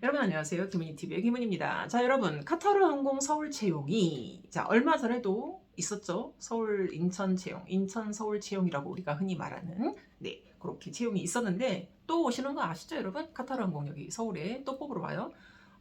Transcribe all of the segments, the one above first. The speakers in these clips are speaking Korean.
여러분 안녕하세요. 김은희TV의 김은입니다. 자 여러분 카타르 항공 서울 채용이 자 얼마 전에도 있었죠. 서울 인천 채용, 인천 서울 채용이라고 우리가 흔히 말하는 네 그렇게 채용이 있었는데 또 오시는 거 아시죠 여러분? 카타르 항공 여기 서울에 또 뽑으러 와요.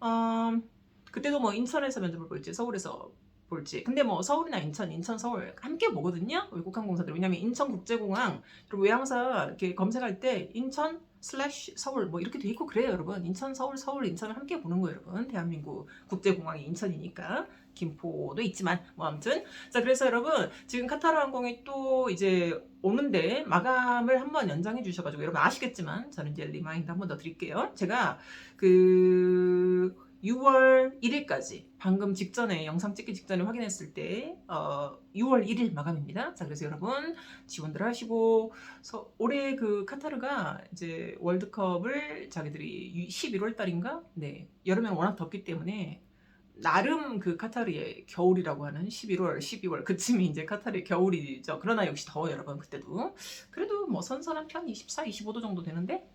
음, 그때도 뭐 인천에서 면접을 볼지 서울에서 볼지. 근데 뭐 서울이나 인천, 인천, 서울 함께 보거든요 외국 항공사들. 왜냐면 인천국제공항 그리고 외항사 이렇게 검색할 때 인천 슬래시 서울 뭐 이렇게 돼 있고 그래요 여러분. 인천 서울 서울 인천을 함께 보는 거예요 여러분. 대한민국 국제공항이 인천이니까. 김포도 있지만 뭐 아무튼. 자 그래서 여러분 지금 카타르 항공이 또 이제 오는데 마감을 한번 연장해 주셔가지고 여러분 아시겠지만 저는 이제 리마인드 한번 더 드릴게요. 제가 그 6월 1일까지 방금 직전에 영상 찍기 직전에 확인했을 때 어, 6월 1일 마감입니다. 자 그래서 여러분 지원들 하시고 서, 올해 그 카타르가 이제 월드컵을 자기들이 11월 달인가 네 여름엔 워낙 덥기 때문에 나름 그 카타르의 겨울이라고 하는 11월, 12월 그쯤이 이제 카타르의 겨울이죠. 그러나 역시 더워요, 여러분 그때도. 그래도 뭐 선선한 편 24, 25도 정도 되는데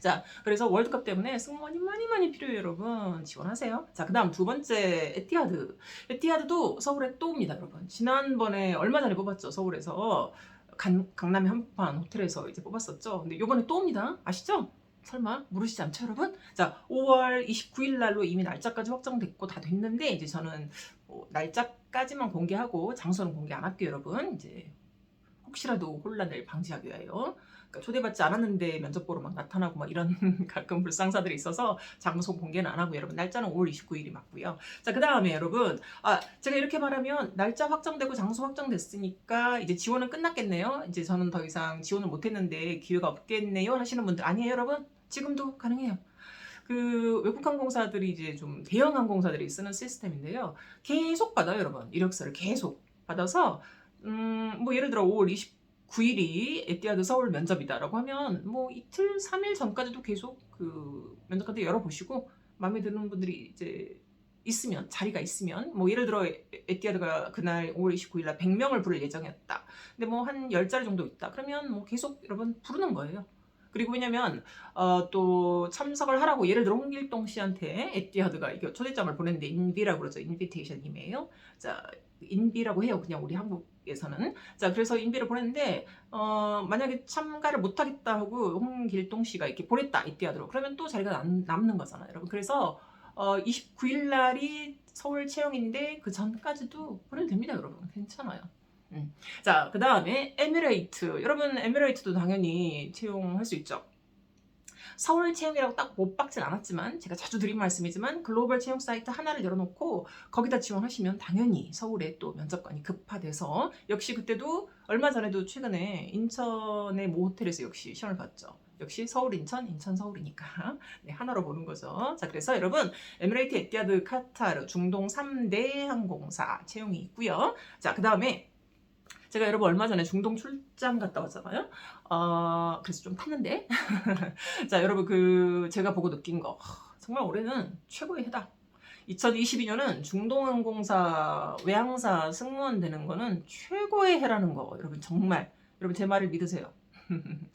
자, 그래서 월드컵 때문에 승무원이 많이 많이 필요해요, 여러분. 지원하세요. 자, 그 다음 두 번째, 에티하드. 에티하드도 서울에 또 옵니다, 여러분. 지난번에 얼마 전에 뽑았죠, 서울에서. 강, 강남의 한복판 호텔에서 이제 뽑았었죠. 근데 요번에 또 옵니다. 아시죠? 설마 모르시지 않죠, 여러분? 자, 5월 29일 날로 이미 날짜까지 확정됐고 다 됐는데 이제 저는 뭐 날짜까지만 공개하고 장소는 공개 안 할게요, 여러분. 이제 혹시라도 혼란을 방지하기 위하여. 그러니까 초대받지 않았는데 면접 보러 막 나타나고 막 이런 가끔 불상사들이 있어서 장소 공개는 안 하고 여러분 날짜는 5월 29일이 맞고요. 자, 그 다음에 여러분, 아, 제가 이렇게 말하면 날짜 확정되고 장소 확정됐으니까 이제 지원은 끝났겠네요. 이제 저는 더 이상 지원을 못했는데 기회가 없겠네요 하시는 분들 아니에요, 여러분? 지금도 가능해요. 그 외국 항공사들이 이제 좀 대형 항공사들이 쓰는 시스템인데요. 계속 받아요, 여러분. 이력서를 계속 받아서 음, 뭐 예를 들어 5월 29일이 에티아드 서울 면접이다라고 하면 뭐 이틀, 3일 전까지도 계속 그 면접 카드 열어보시고 마음에 드는 분들이 이제 있으면 자리가 있으면 뭐 예를 들어 에- 에티아드가 그날 5월 29일 날 100명을 부를 예정이었다. 근데 뭐 한 10자리 정도 있다. 그러면 뭐 계속 여러분 부르는 거예요. 그리고 왜냐면 어, 또 참석을 하라고 예를 들어 홍길동 씨한테 에티하드가 이거 초대장을 보냈는데 인비라고 그러죠. 인비테이션 이메일. 자, 인비라고 해요. 그냥 우리 한국에서는. 자, 그래서 인비를 보냈는데 어, 만약에 참가를 못 하겠다 하고 홍길동 씨가 이렇게 보냈다. 에티하드로. 그러면 또 자리가 남, 남는 거잖아요, 여러분. 그래서 어, 29일 날이 서울 채용인데 그 전까지도 보내도 됩니다, 여러분. 괜찮아요. 음. 자, 그 다음에 에미레이트. 여러분, 에미레이트도 당연히 채용할 수 있죠. 서울 채용이라고 딱 못 박진 않았지만 제가 자주 드린 말씀이지만 글로벌 채용 사이트 하나를 열어놓고 거기다 지원하시면 당연히 서울에 또 면접관이 급파돼서 역시 그때도 얼마 전에도 최근에 인천의 모 호텔에서 역시 시험을 봤죠. 역시 서울 인천 인천 서울이니까 네, 하나로 보는 거죠. 자 그래서 여러분 에미레이트 에티아드 카타르 중동 3대 항공사 채용이 있고요. 자그 다음에 제가 여러분 얼마 전에 중동 출장 갔다 왔잖아요. 어, 그래서 좀 탔는데. 자, 여러분 그 제가 보고 느낀 거 하, 정말 올해는 최고의 해다. 2022년은 중동항공사 외항사 승무원 되는 거는 최고의 해라는 거 여러분 정말 여러분 제 말을 믿으세요.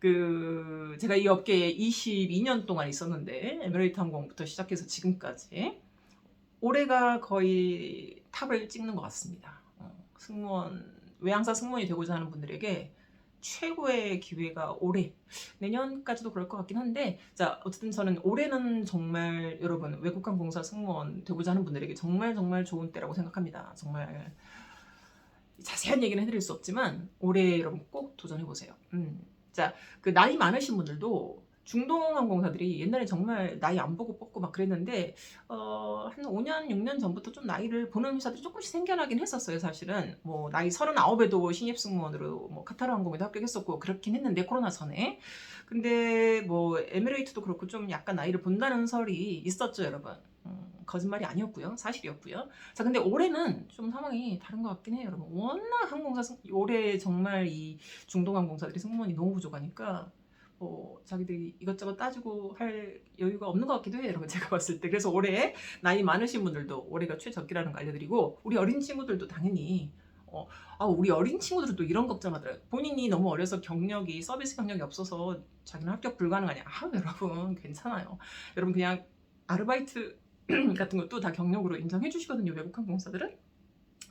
그 제가 이 업계에 22년 동안 있었는데 에미레이트 항공부터 시작해서 지금까지 올해가 거의 탑을 찍는 것 같습니다. 어, 승무원 외항사 승무원이 되고자 하는 분들에게 최고의 기회가 올해 내년까지도 그럴 것 같긴 한데 자 어쨌든 저는 올해는 정말 여러분 외국항공사 승무원 되고자 하는 분들에게 정말 정말 좋은 때라고 생각합니다 정말 자세한 얘기는 해드릴 수 없지만 올해 여러분 꼭 도전해 보세요 음. 자그 나이 많으신 분들도 중동 항공사들이 옛날에 정말 나이 안 보고 뽑고 막 그랬는데 어, 한 5년, 6년 전부터 좀 나이를 보는 회사들이 조금씩 생겨나긴 했었어요, 사실은. 뭐, 나이 39에도 신입승무원으로 뭐 카타르 항공에도 합격했었고, 그렇긴 했는데, 코로나 전에. 근데 뭐, 에미레이트도 그렇고 좀 약간 나이를 본다는 설이 있었죠, 여러분. 음, 거짓말이 아니었고요. 사실이었고요. 자, 근데 올해는 좀 상황이 다른 것 같긴 해요, 여러분. 워낙 항공사, 승, 올해 정말 이 중동 항공사들이 승무원이 너무 부족하니까, 뭐 자기들이 이것저것 따지고 할 여유가 없는 것 같기도 해요. 여러분 제가 봤을 때. 그래서 올해 나이 많으신 분들도 올해가 최적기라는 거 알려드리고 우리 어린 친구들도 당연히 어, 아 우리 어린 친구들도 이런 걱정하더라고요. 본인이 너무 어려서 경력이 서비스 경력이 없어서 자기는 합격 불가능하냐. 아 여러분 괜찮아요. 여러분 그냥 아르바이트 같은 것도 다 경력으로 인정해 주시거든요. 외국 항공사들은.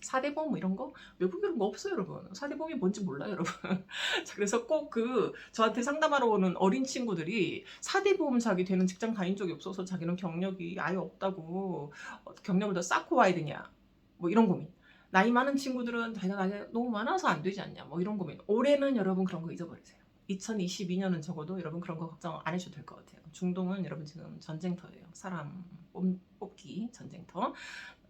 4대 보험 뭐 이런 거 외국 이런 거 없어요, 여러분. 4대 보험이 뭔지 몰라요, 여러분. 자, 그래서 꼭 그 저한테 상담하러 오는 어린 친구들이 4대 보험 자기 되는 직장 다닌 적이 없어서 자기는 경력이 아예 없다고 어, 경력을 더 쌓고 와야 되냐. 뭐 이런 고민. 나이 많은 친구들은 자기가 나이가 너무 많아서 안 되지 않냐. 뭐 이런 고민. 올해는 여러분 그런 거 잊어버리세요. 2022년은 적어도 여러분 그런 거 걱정 안 해셔도 될 것 같아요. 중동은 여러분 지금 전쟁터예요. 사람 뽑- 뽑기 전쟁터.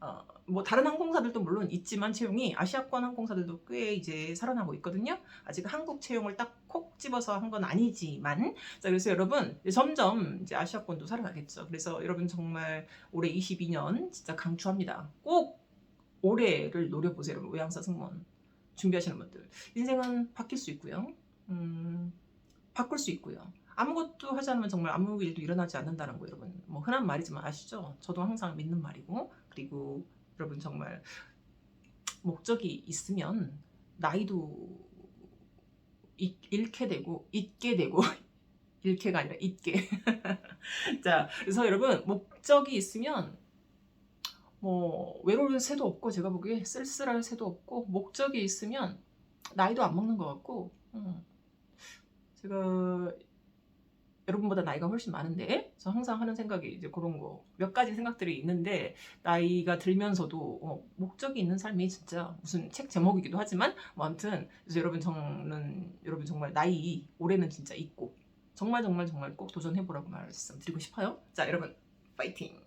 어, 뭐 다른 항공사들도 물론 있지만 채용이 아시아권 항공사들도 꽤 이제 살아나고 있거든요. 아직 한국 채용을 딱 콕 집어서 한 건 아니지만 자 그래서 여러분 이제 점점 이제 아시아권도 살아나겠죠. 그래서 여러분 정말 올해 22년 진짜 강추합니다. 꼭 올해를 노려보세요. 여러분 외항사 승무원 준비하시는 분들 인생은 바뀔 수 있고요. 음, 바꿀 수 있고요. 아무것도 하지 않으면 정말 아무 일도 일어나지 않는다는 거 여러분 뭐 흔한 말이지만 아시죠? 저도 항상 믿는 말이고 그리고 여러분 정말 목적이 있으면 나이도 잃- 잃게 되고 잊게 되고 잃게가 아니라 잊게 자 그래서 여러분 목적이 있으면 뭐 외로울 새도 없고 제가 보기에 쓸쓸할 새도 없고 목적이 있으면 나이도 안 먹는 것 같고 음. 제가 여러분보다 나이가 훨씬 많은데? 저 항상 하는 생각이 이제 그런 거. 몇 가지 생각들이 있는데 나이가 들면서도 어, 목적이 있는 삶이 진짜 무슨 책 제목이기도 하지만 뭐 아무튼 그래서 여러분 저는 여러분 정말 나이 올해는 진짜 있고 정말 정말 정말 꼭 도전해보라고 말씀 드리고 싶어요. 자 여러분 파이팅